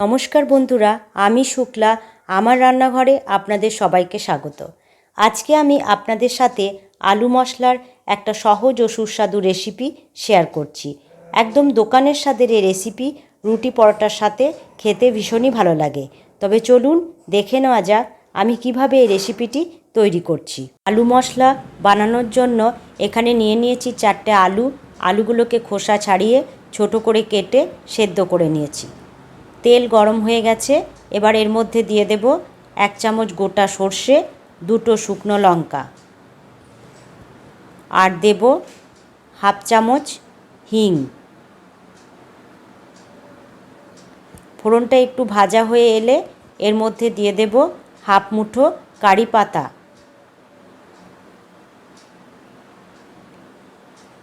নমস্কার বন্ধুরা, আমি শুক্লা। আমার রান্নাঘরে আপনাদের সবাইকে স্বাগত। আজকে আমি আপনাদের সাথে আলু মশলার একটা সহজ ও সুস্বাদু রেসিপি শেয়ার করছি। একদম দোকানের স্বাদের এই রেসিপি রুটি পরোটার সাথে খেতে ভীষণই ভালো লাগে। তবে চলুন দেখে নেওয়া যাক আমি কীভাবে এই রেসিপিটি তৈরি করছি। আলু মশলা বানানোর জন্য এখানে নিয়ে নিয়েছি চারটে আলু। আলুগুলোকে খোসা ছাড়িয়ে ছোট করে কেটে সেদ্ধ করে নিয়েছি। তেল গরম হয়ে গেছে। এবার এর মধ্যে দিয়ে দেব এক চামচ গোটা সর্ষে, দুটো শুকনো লঙ্কা। আর দেব হাফ চামচ হিং। ফোড়নটা একটু ভাজা হয়ে এলে এর মধ্যে দিয়ে দেব হাফ মুঠো কারি পাতা।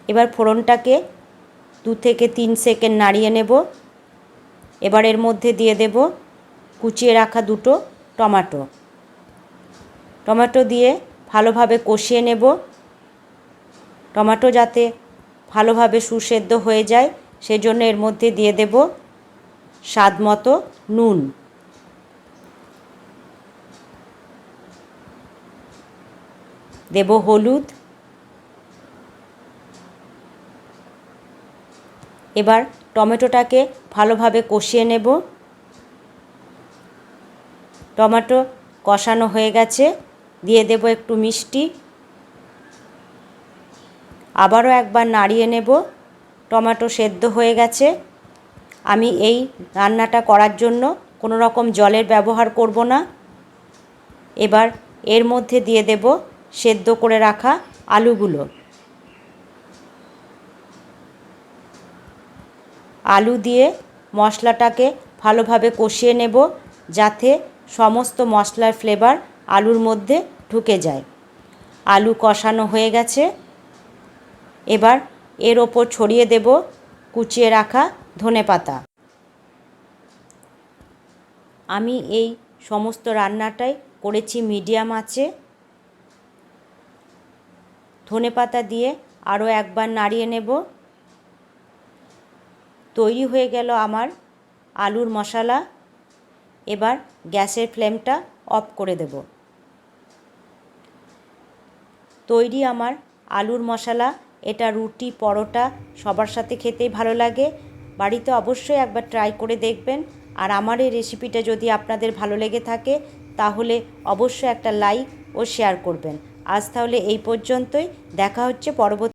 এবার ফোড়নটাকে দু থেকে তিন সেকেন্ড নাড়িয়ে নেব। এবার এর মধ্যে দিয়ে দেব কুচিয়ে রাখা দুটো টমাটো। টমেটো দিয়ে ভালোভাবে কষিয়ে নেব। টমেটো যাতে ভালোভাবে সুসেদ্ধ হয়ে যায়, সেজন্য এর মধ্যে দিয়ে দেব স্বাদ মতো নুন। দেব হলুদ। এবার টমেটোটাকে ভালোভাবে কষিয়ে নেব। টমেটো কষানো হয়ে গেছে। দিয়ে দেব একটু মিষ্টি। আবারও একবার নাড়িয়ে নেব। টমেটো সেদ্ধ হয়ে গেছে। আমি এই রান্নাটা করার জন্য কোনো রকম জলের ব্যবহার করব না। এবার এর মধ্যে দিয়ে দেব সেদ্ধ করে রাখা আলুগুলো। আলু দিয়ে মশলাটাকে ভালোভাবে কষিয়ে নেব যাতে সমস্ত মশলার ফ্লেভার আলুর মধ্যে ঢুকে যায়। আলু কষানো হয়ে গেছে। এবার এর ওপর ছড়িয়ে দেব কুচিয়ে রাখা ধনে পাতা। আমি এই সমস্ত রান্নাটাই করেছি মিডিয়াম আঁচে। ধনে পাতা দিয়ে আরও একবার নাড়িয়ে নেব। তৈরি হয়ে গেল আমার আলুর মশলা। এবার গ্যাসের ফ্লেমটা অফ করে দেব। তৈরি আমার আলুর মশলা। এটা রুটি, পরোটা সবার সাথে খেতেই ভালো লাগে। বাড়িতে অবশ্যই একবার ট্রাই করে দেখবেন। আর আমার এই রেসিপিটা যদি আপনাদের ভালো লেগে থাকে, তাহলে অবশ্যই একটা লাইক ও শেয়ার করবেন। আজ তাহলে এই পর্যন্তই। দেখা হচ্ছে পরবর্তী